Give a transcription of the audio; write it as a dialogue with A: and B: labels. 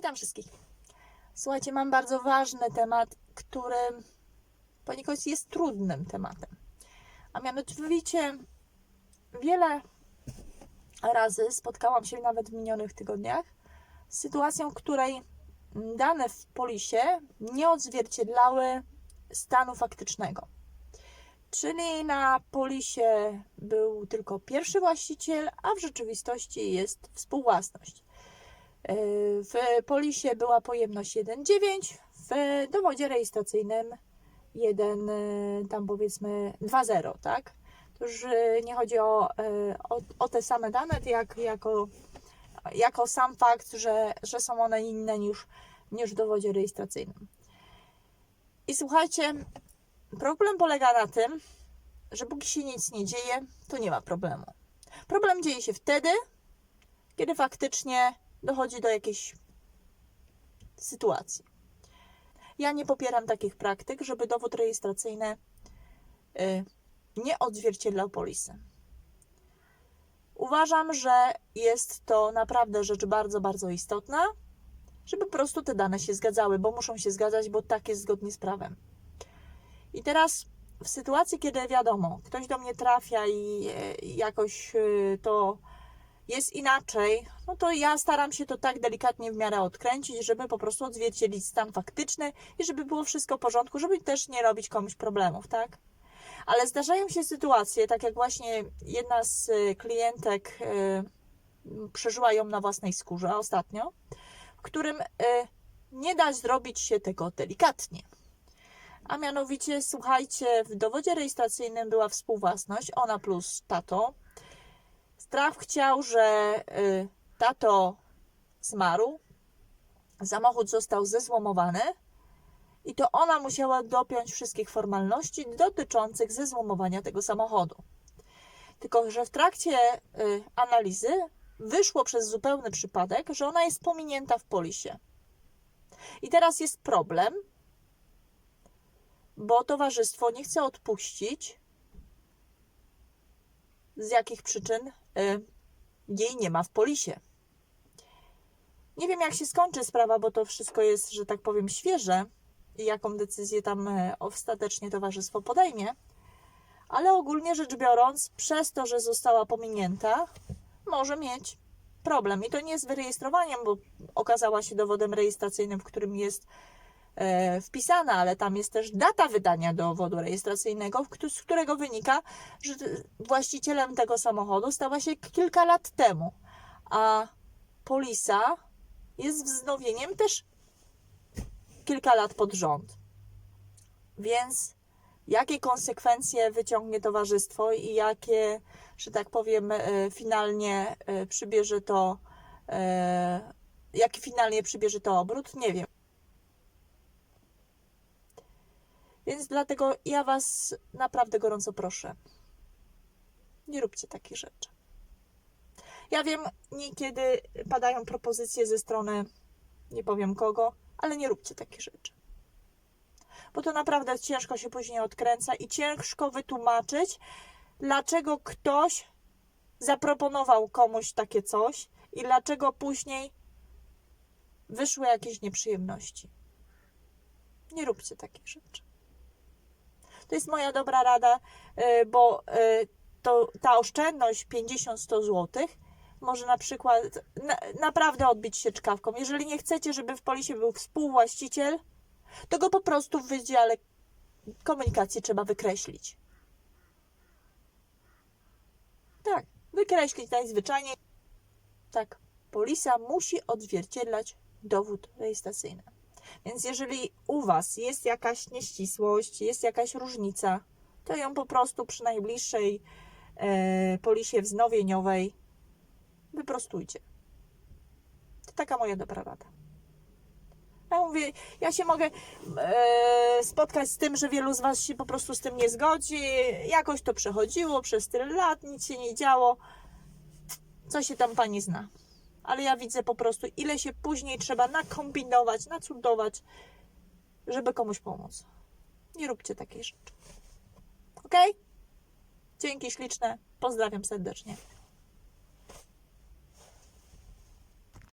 A: Witam wszystkich. Słuchajcie, mam bardzo ważny temat, który poniekąd jest trudnym tematem. A mianowicie wiele razy spotkałam się nawet w minionych tygodniach z sytuacją, w której dane w polisie nie odzwierciedlały stanu faktycznego. Czyli na polisie był tylko pierwszy właściciel, a w rzeczywistości jest współwłasność. W polisie była pojemność 1,9, w dowodzie rejestracyjnym 1, y, tam powiedzmy 2,0, tak? To już y, nie chodzi o, y, o, o te same dane, jak, jako, jako sam fakt, że, że są one inne niż, niż w dowodzie rejestracyjnym. I słuchajcie, problem polega na tym, że póki się nic nie dzieje, to nie ma problemu. Problem dzieje się wtedy, kiedy faktycznie dochodzi do jakiejś sytuacji. Ja nie popieram takich praktyk, żeby dowód rejestracyjny y, nie odzwierciedlał polisy. Uważam, że jest to naprawdę rzecz bardzo, bardzo istotna, żeby po prostu te dane się zgadzały, bo muszą się zgadzać, bo tak jest zgodnie z prawem. I teraz w sytuacji, kiedy wiadomo, ktoś do mnie trafia i y, jakoś y, to jest inaczej, no to ja staram się to tak delikatnie w miarę odkręcić, żeby po prostu odzwierciedlić stan faktyczny i żeby było wszystko w porządku, żeby też nie robić komuś problemów, tak? Ale zdarzają się sytuacje, tak jak właśnie jedna z y, klientek y, przeżyła ją na własnej skórze ostatnio, w którym y, nie da zrobić się tego delikatnie. A mianowicie, słuchajcie, w dowodzie rejestracyjnym była współwłasność, ona plus tato, Strach chciał, że y, tato zmarł, samochód został zezłomowany i to ona musiała dopiąć wszystkich formalności dotyczących zezłomowania tego samochodu. Tylko, że w trakcie y, analizy wyszło przez zupełny przypadek, że ona jest pominięta w polisie. I teraz jest problem, bo towarzystwo nie chce odpuścić z jakich przyczyn jej nie ma w polisie. Nie wiem, jak się skończy sprawa, bo to wszystko jest, że tak powiem, świeże i jaką decyzję tam y, ostatecznie towarzystwo podejmie. Ale ogólnie rzecz biorąc, przez to, że została pominięta, może mieć problem. I to nie z wyrejestrowaniem, bo okazała się dowodem rejestracyjnym, w którym jest e, wpisana, ale tam jest też data wydania dowodu rejestracyjnego, z którego wynika, że właścicielem tego samochodu stała się kilka lat temu, a polisa jest wznowieniem też kilka lat pod rząd. Więc jakie konsekwencje wyciągnie towarzystwo i jakie, że tak powiem, e, finalnie e, przybierze to, e, jaki finalnie przybierze to obrót, nie wiem. Więc dlatego ja Was naprawdę gorąco proszę. Nie róbcie takich rzeczy. Ja wiem, niekiedy padają propozycje ze strony nie powiem kogo, ale nie róbcie takich rzeczy. Bo to naprawdę ciężko się później odkręca i ciężko wytłumaczyć, dlaczego ktoś zaproponował komuś takie coś i dlaczego później wyszły jakieś nieprzyjemności. Nie róbcie takich rzeczy. To jest moja dobra rada, y, bo y, to, ta oszczędność 50-100 zł może na przykład na, naprawdę odbić się czkawką. Jeżeli nie chcecie, żeby w polisie był współwłaściciel, to go po prostu w wydziale komunikacji trzeba wykreślić. Tak, wykreślić najzwyczajniej. Tak, polisa musi odzwierciedlać dowód rejestracyjny. Więc jeżeli u Was jest jakaś nieścisłość, jest jakaś różnica, to ją po prostu przy najbliższej e, polisie wznowieniowej wyprostujcie. To taka moja dobra rada. Ja mówię, ja się mogę e, spotkać z tym, że wielu z Was się po prostu z tym nie zgodzi. Jakoś to przechodziło przez tyle lat, nic się nie działo. Co się tam Pani zna? Ale ja widzę po prostu, ile się później trzeba nakombinować, nacudować, żeby komuś pomóc. Nie róbcie takiej rzeczy. Ok? Dzięki śliczne. Pozdrawiam serdecznie.